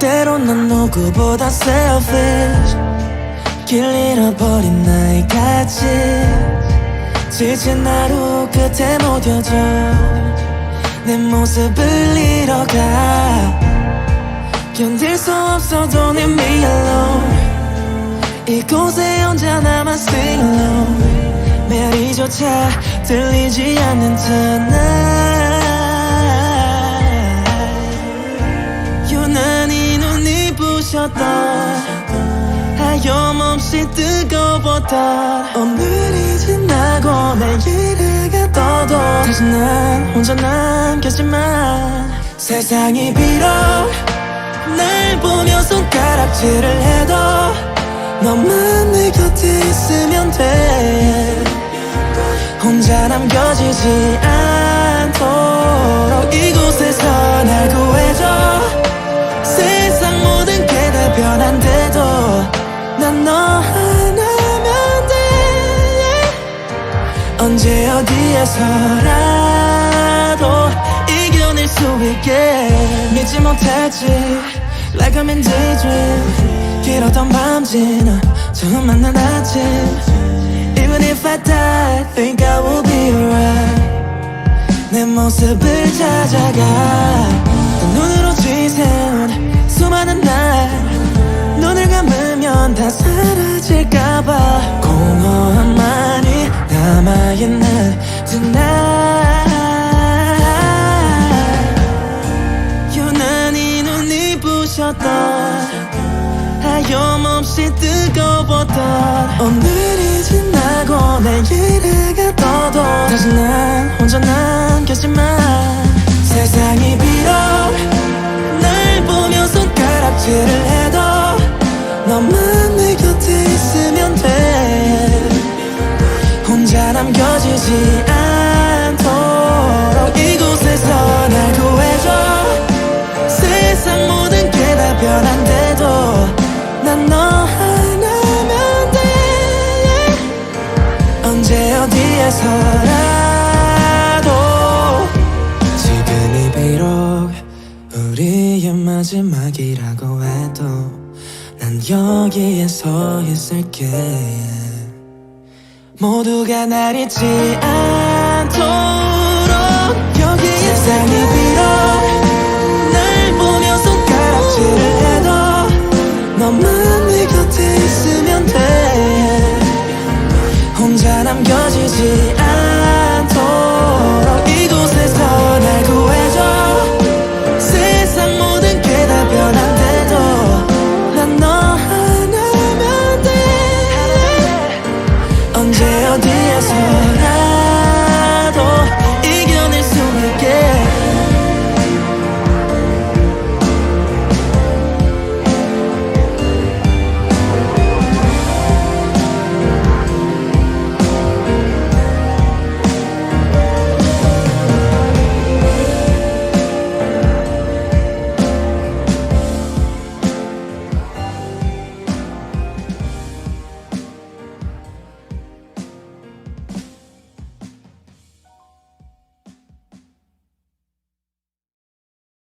때론 난 누구보다 selfish. 길 잃어버린 나의 가치 지친 하루 끝에 무뎌져. 내 모습을 잃어가. 견딜 수 없어도 leave me alone. 이곳에 혼자 남아 sing alone. 메리조차 들리지 않는 tonight 부셨던 하염없이 뜨거웠던 오늘이 지나고 내일을 떠도 다시 난 혼자 남겼지만 세상이 비록 날 보며 손가락질을 해도 너만 내 곁에 있으면 돼. 혼자 남겨지지 않도 언제 어디에서라도 이겨낼 수 있게. 믿지 못했지. Like I'm in daydream. 길었던 밤 지나 처음 만난 아침 Even if I die Think I will be alright. 내 모습을 찾아가. 또 눈으로 지새운 수많은 날. 눈을 감으면 다 사라질까봐. 남아있는 tonight 유난히 눈이 부셨던 하염없이 뜨거웠던 오늘이 지나고 내일을 떠도 다시 난 혼자 남겼지만 세상이 비록 날 보며 손가락질을 해도 너만 내 곁에 있으면 돼. 혼자 남겨지지 않도 난 여기에 서 있을게. 모두가 날 잊지 않도